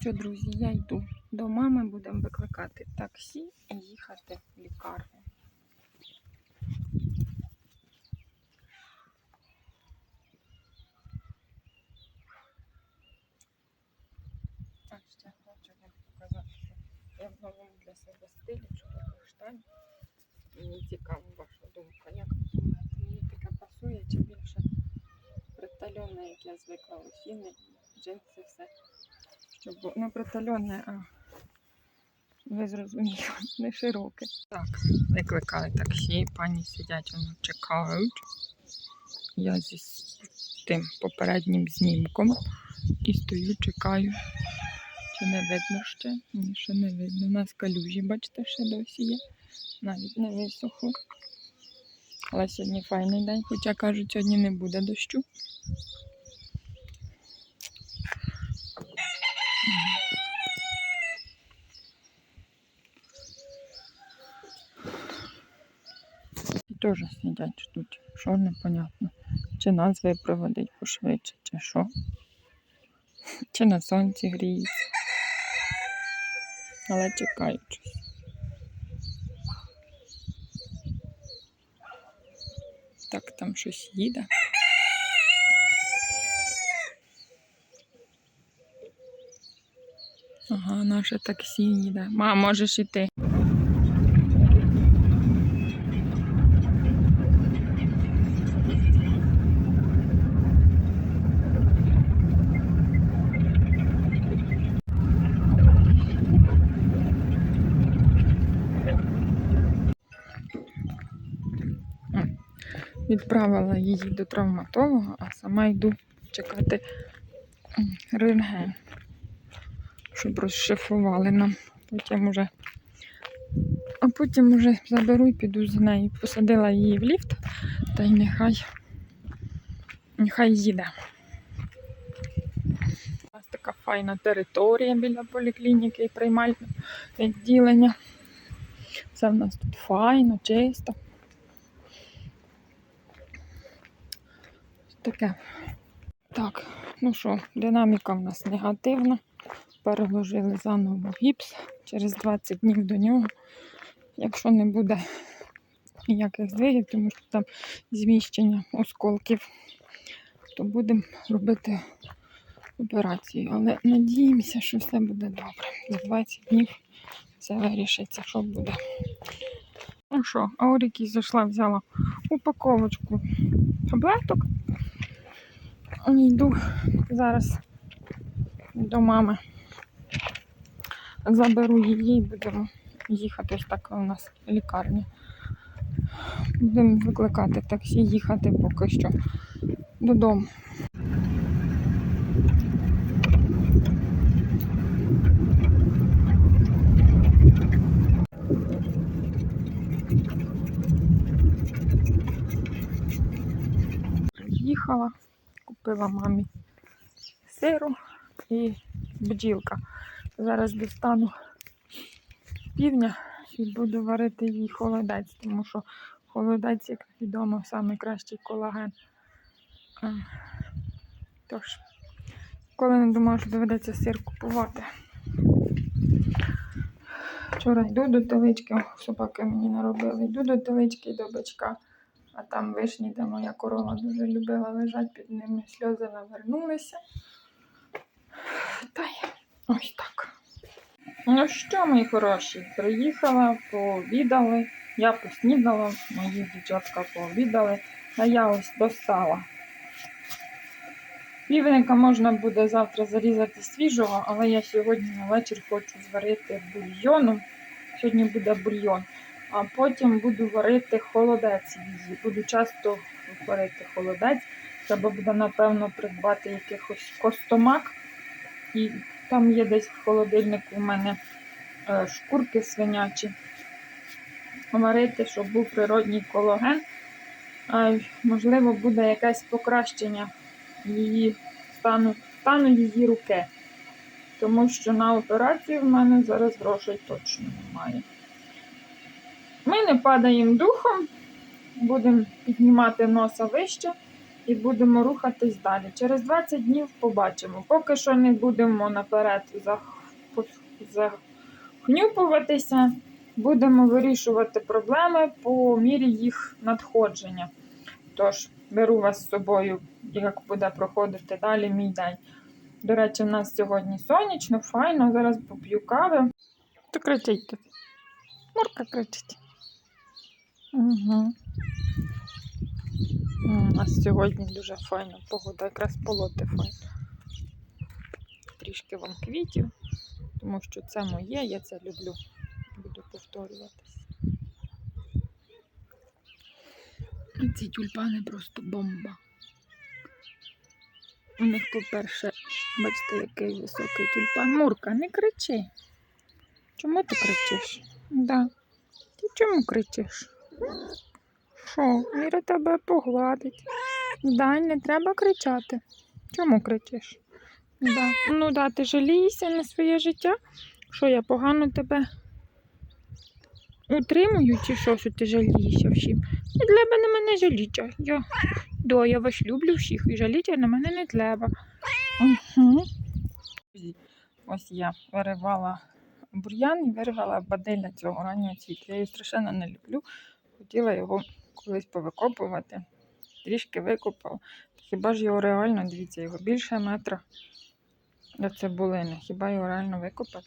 Що, друзі, я йду до мами, будемо викликати таксі і їхати в лікарню. А ще хочу вам показати, що я в новому для себе стилі, чоловік штані. Мені цікава ваша думка. Як мені таке пасує чи більше притальоне, як я звикла лосіни, джинси, все. Щоб бу- не притальоне, а ви зрозуміли, не широке. Так, викликали таксі, пані сидять, воно чекають. Я зі тим попереднім знімком і стою, чекаю. Чи не видно ще? Ні, ще не видно. У нас калюжі, бачите, ще досі є. Навіть не висохло. Але сьогодні файний день, хоча кажуть, сьогодні не буде дощу. Теж сидять, ждуть. Що непонятно. Чи нас випроводить пошвидше, чи що. Чи на сонці гріється. Але чекають. Так, там щось їде. Ага, наше таксі їде. Ма, можеш іти. Відправила її до травматолога, а сама йду чекати рентген, щоб розшифрували нам. Потім уже, а потім уже заберу і піду з нею. Посадила її в ліфт, та й нехай, нехай їде. У нас така файна територія біля поліклініки і приймального відділення. Все в нас тут файно, чисто. Таке. Так, ну що, динаміка в нас негативна. Переложили заново гіпс через 20 днів до нього. Якщо не буде ніяких здвигів, тому що там зміщення осколків, то будемо робити операцію. Але надіємося, що все буде добре. За 20 днів все вирішиться, що буде. Ну що, Ауріки зайшла, взяла упаковочку таблеток. Йду зараз до мами. Заберу її і будемо їхати. Ось така у нас лікарня. Будемо викликати таксі, їхати поки що додому. Приїхала, купила мамі сиру і бджілка. Зараз дістану півня і буду варити їй холодець, тому що холодець, як відомо, найкращий колаген. Тож, коли не думала, що доведеться сир купувати. Вчора йду до телички, собаки мені наробили, йду до телички до бичка. А там вишні, де моя корова дуже любила лежать під ними, сльози навернулися. Та ось так. Ну що, мої хороші, приїхала, пообідали. Я поснідала, мої дівчатка пообідали, а я ось достала. Півника можна буде завтра зарізати свіжого, але я сьогодні на вечір хочу зварити бульйону. Сьогодні буде бульйон, а потім буду варити холодець її. Буду часто варити холодець. Треба буде, напевно, придбати якихось костомак. І там є десь в холодильнику у мене е, шкурки свинячі. Варити, щоб був природній. А, можливо, буде якесь покращення її стану, стану її руки. Тому що на операцію в мене зараз грошей точно немає. Ми не падаємо духом, будемо піднімати носа вище і будемо рухатись далі. Через 20 днів побачимо. Поки що не будемо наперед захнюпуватися, будемо вирішувати проблеми по мірі їх надходження. Тож, беру вас з собою, як буде проходити далі мій день. До речі, в нас сьогодні сонячно, файно. Зараз поп'ю кави. То кричить тут. Мурка кричить. Угу. У нас сьогодні дуже файна погода, якраз полоти файно. Трішки вам квітів, тому що це моє, я це люблю. Буду повторюватись. Ці тюльпани просто бомба. У них, по-перше, бачите, який високий тюльпан. Мурка, не кричи. Чому ти кричиш? Да. Ти чому кричиш? Що, Міра тебе погладить. Дань, не треба кричати. Чому кричиш? Да. Ну да, ти жалієшся на своє життя. Що я погано тебе утримую, чи що, що ти жалієшся всім? Не треба на мене жаліти. Я, да, я вас люблю всіх і жаліти на мене не треба. Угу. Ось я виривала бур'ян і вирвала баделя цього раннього цвіту. Я його страшенно не люблю. Хотіла його колись повикопувати. Трішки викопав. Хіба ж його реально, дивіться, його більше метра до цибулини. Хіба його реально викопати?